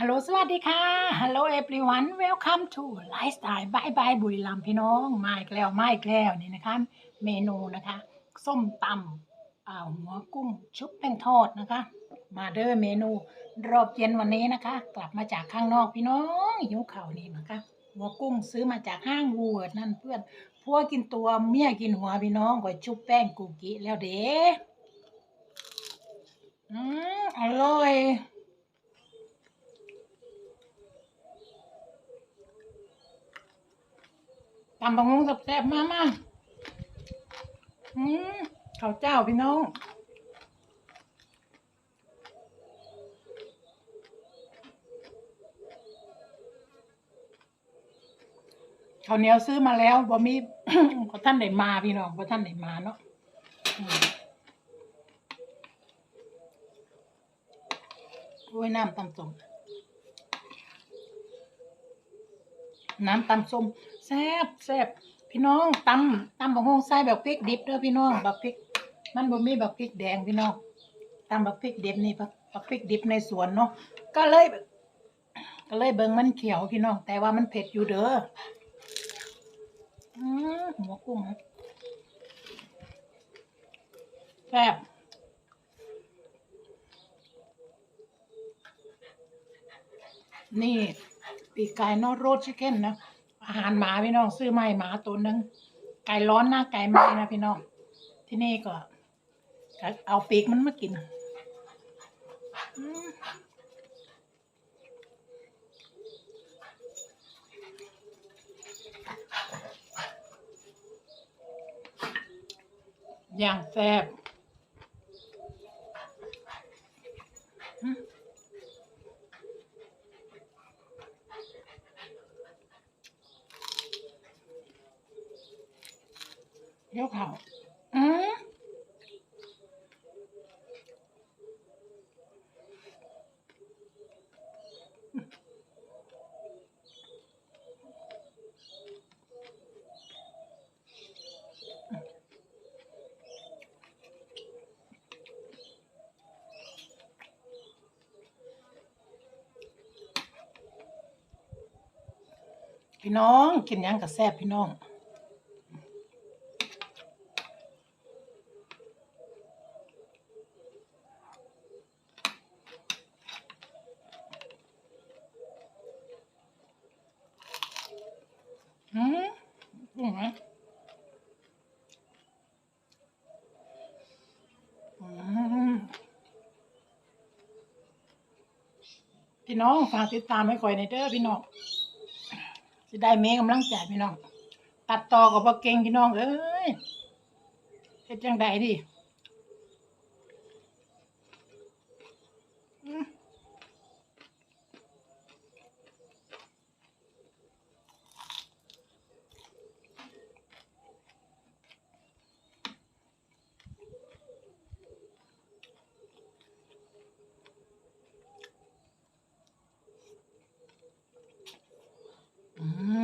ฮัลโหลสวัสดีค่ะฮัลโหล everyone welcome to lifestyle bye bye บุรีรัมพี่น้องมาอีกแล้วมาอีกแล้วนี่นะคะ เมนูนะคะ ส้มตำอ่าหัวกุ้งชุบแป้งทอดนะคะ มาเด้อเมนูรอบเย็นวันนี้นะคะ กลับมาจากข้างนอกพี่น้องหิวข่าวนี่นะคะหัวกุ้งซื้อมาจากห้างวูเวิร์ดนั่นเพื่อนพัวกินตัวเมียกินหัวพี่น้องก็ชุบแป้งกูกิแล้วเด้อืมอร่อย ตำบักหุ่งแซ่บๆมามาอืมข้าวเจ้าพี่น้อง ข้าวเหนียวซื้อมาแล้วบ่มีพอท่านได้มาพี่น้องพอท่านได้มาเนาะอืมโอ้ยน้ำตำส้มน้ำตำส้ม แซ่บแซ่บพี่น้องตำตำบักฮงใส่แบบพริกดิบเด้อพี่น้องบักพริก มันบ่มีบักพริกแดงพี่น้องตำบักพริกดิบนี่บักบักพริกดิบในสวนเนาะก็เลย ก็เลยเบิ่งมันเขียวพี่น้อง แต่ว่ามันเผ็ดอยู่เด้ออืมหัวกุ้งแซ่บนี่ปีกไก่นอโรสชิคเก้นนะ อาหารหมาพี่น้องซื้อมาให้หมาตัวหนึ่งไก่ร้อนหน้าไก่ไหม้นะพี่น้อง ที่นี่ก็เอาปีกมันมากินอืมอย่างแซ่บ เดี๋ยวเขาอืมพี่น้องกินหยังกับแซ่บพี่น้อง อืม อืมอืมพี่น้องฝากติดตามให้คอยในเด้อพี่น้องจะได้เมกำลังใจพี่น้อง ตัดต่อกับบ่เก่งพี่น้องเอ้ยเฮ็ดจังไดดิอืม Mm.